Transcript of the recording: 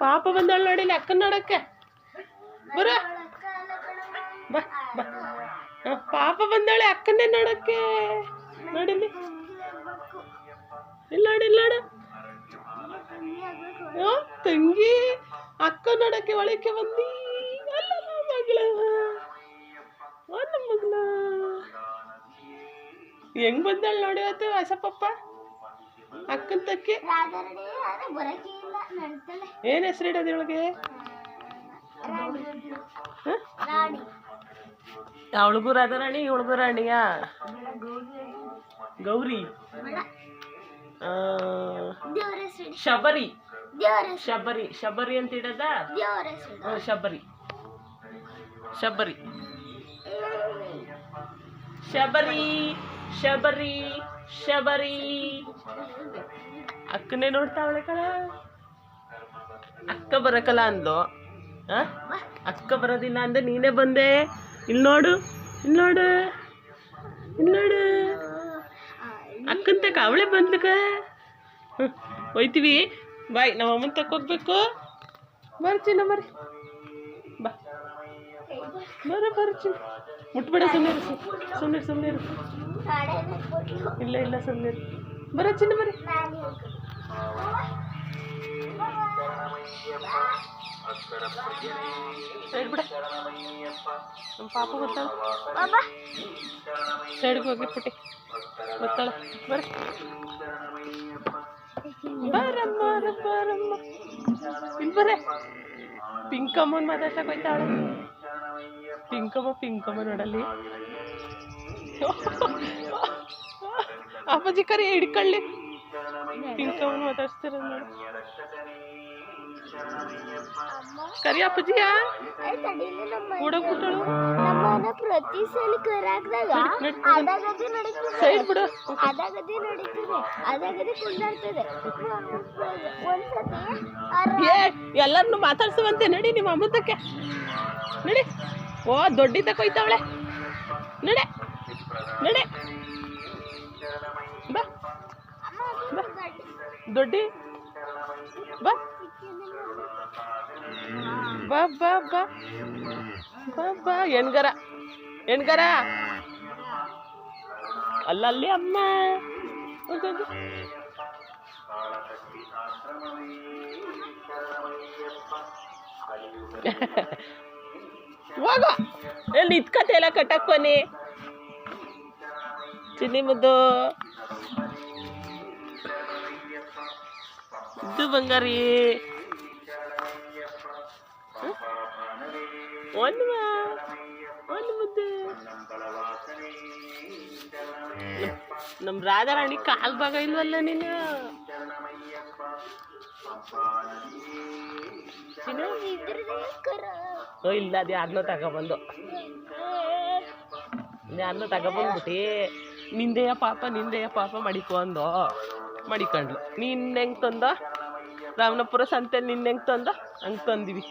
ಪಾಪ ಬಂದಳು ನೋಡಿಲ್ಲ ಅಕ್ಕನ ನೋಡಕ್ಕೆ ಬರ ಬಾ ಬಾ ಹ, ಪಾಪ ಬಂದಳೆ ಅಕ್ಕನ್ನೇ ನೋಡಕ್ಕೆ ನೋಡಿಲ್ಲಿ ಇಲ್ಲ ನೋಡಿ ಇಲ್ಲ ನೋಡು ಆ, ತಂಗಿ ಅಕ್ಕ ನೋಡಕ್ಕೆ ಒಳಕ್ಕೆ ಬಂದಿ ಅಲ್ಲಲ್ಲ ಮಗಳ ಆ, ನಮ್ಮ ಮಗಳ ಹೆಂಗ್ ಬಂದಳು ನೋಡಿ ಅವತ್ತು ಅಸಪಪ್ಪ ಅಕ್ಕನ ತಕ್ಕಿ ರಾಧಾರಣಿ ಆದ್ರೆ ಬರಕೇ ಏನ್ ಹೆಸರು ಇಡೋದು ಇವಳಿಗೆ? ಅವಳಿಗೂ ರಾಧಾರಾಣಿ ಇವಳಿಗೂ ರಾಣಿಯ? ಗೌರಿ. ಶಬರಿ. ಶಬರಿ. ಶಬರಿ ಅಂತ ಇಡದ? ಶಬರಿ. ಶಬರಿ. ಶಬರಿ. ಶಬರಿ ಶಬರಿ. ಅಕ್ಕನೇ ನೋಡ್ತಾವಳೆ ಕಳ ಅಕ್ಕ ಬರಕಲ್ಲ ಅಂದ್ಲು? ಅಕ್ಕ ಬರೋದಿಲ್ಲ ಅಂದೆ ನೀನೇ ಬಂದೆ. ಇಲ್ಲಿ ನೋಡು ಇಲ್ಲಿ ನೋಡು ಇಲ್ಲಿ ನೋಡು. ಅಕ್ಕನ ತಕ ಅವಳೆ ಬಂದ್ಲಕ. ಹೋಯ್ತೀವಿ. ಬಾಯ್, ನಮ್ಮ ಅಮ್ಮನ ತಕ್ಕೋಗ್ಬೇಕು ಬರ್ತೀನಿ ಮರಿ ಬಾ ಬರ ಬರ್ತೀನಿ ಮುಟ್ಬೇಡ ಸುಮ್ಮನೆ ಸುಮ್ಮನೆ ಸುಮ್ಮನೆ ಇಲ್ಲ ಇಲ್ಲ ಸುಮ್ಮನೆ ಬರ ಚಿನ್ನ ಬರಿ ಸೈಡ್ ಬಿಡ ನಮ್ಮ ಪಾಪ ಗೊತ್ತಾಳ ಬಾಬಾ ಸೈಡ್ಗೆ ಹೋಗಿ ಪುಟ್ಟಿ ಗೊತ್ತಾಳ ಬರ ಬರಮ್ಮ ಬರಮ್ಮ ಇಲ್ಲಿ ಬರ ಪಿಂಕಮ್ಮನ್ ಮಾತಾಡ್ಸಕ್ ಹೋಯ್ತಾಳೆ ಪಿಂಕಮ್ಮ ಪಿಂಕಮ್ಮ ನೋಡಲ್ಲಿ. ಅಪ್ಪಾಜಿ ಕರೆ ಹಿಡ್ಕೊಳ್ಳಿ. ಪಿಂಕಮ್ಮ ಮಾತಾಡ್ಸ್ತಾರ ನೋಡಿ. ಕರಿ ಅಪ್ಪಾಜಿಯ? ಕೂಡೋಗ್ಬಿಟ್ಟಳು ನಮ್ಮನ್ನ ಪ್ರತಿ ಸಲ ಕರಾಕ್ದಾಗ ಅದಾಗದೆ ನಡೀತದೆ. ಸೈಡ್ ಬಿಡು. ಅದಾಗದೆ ನಡೀತದೆ. ಅದಾಗದೆ ಕುಂದಾಡ್ತದೆ ಒಂದ್ಸತಿ ಆ ಏ ಎಲ್ಲರನ್ನು ಮಾತಾಡ್ಸುವಂತೆ ನಡಿ ನಿಮ್ಮ ಅಮ್ಮತಕ್ಕೆ ನಡಿ. ಓ, ದೊಡ್ಡಿದ್ದ ತಕೊಯ್ತಾವಳೆ ನಡೆ. ನಡೆ. ಬಾ. ಬಾ. ದೊಡ್ಡಿ. ಬಾ. ಬಾ ಬಾ ಬಾ. ಬಾ ಬಾ. ಎಣ್ಗರ. ಎಣ್ಗರ. ಅಲ್ಲಲ್ಲಿ ಅಮ್ಮ. ಹೋಗು, ಎಲ್ಲಿ ಇತ್ಕತೆ ಎಲ್ಲ ಕಟ್ಟಕ್ಕೋನಿ ಚಿನ್ನಿ ಮುದ್ದು. ಇದು ಬಂಗಾರಿ? ಒಂದು ಒಂದು ಮುದ್ದು. ನಮ್- ನಮ್ ರಾಧಾರಾಣಿ ಕಾಲ್ ಭಾಗ ಇಲ್ವಲ್ಲ ನೀನು? ಚಿನ್ನ. ಓ ಇಲ್ಲ ಅದು ಯಾರನ್ನೋ ತಗೊಬಂದು ಯಾರನ್ನೋ ತಗೊಬಂದ್ಬಿಟ್ಟು, ನಿಂದೆಯ ಪಾಪ ನಿಂದೆಯ ಪಾಪ ಮಡಿಕೊ ಅಂದು ಮಡಿಕೊಂಡ್ಲು. ನೀನು ಹೆಂಗೆ ತಂದ? ರಾಮನಪುರ ಸಂತೆಯಲ್ಲಿ ನಿನ್ನ ಹೆಂಗ್ ತಂದ? ಹಂಗೆ ತಂದಿವಿ.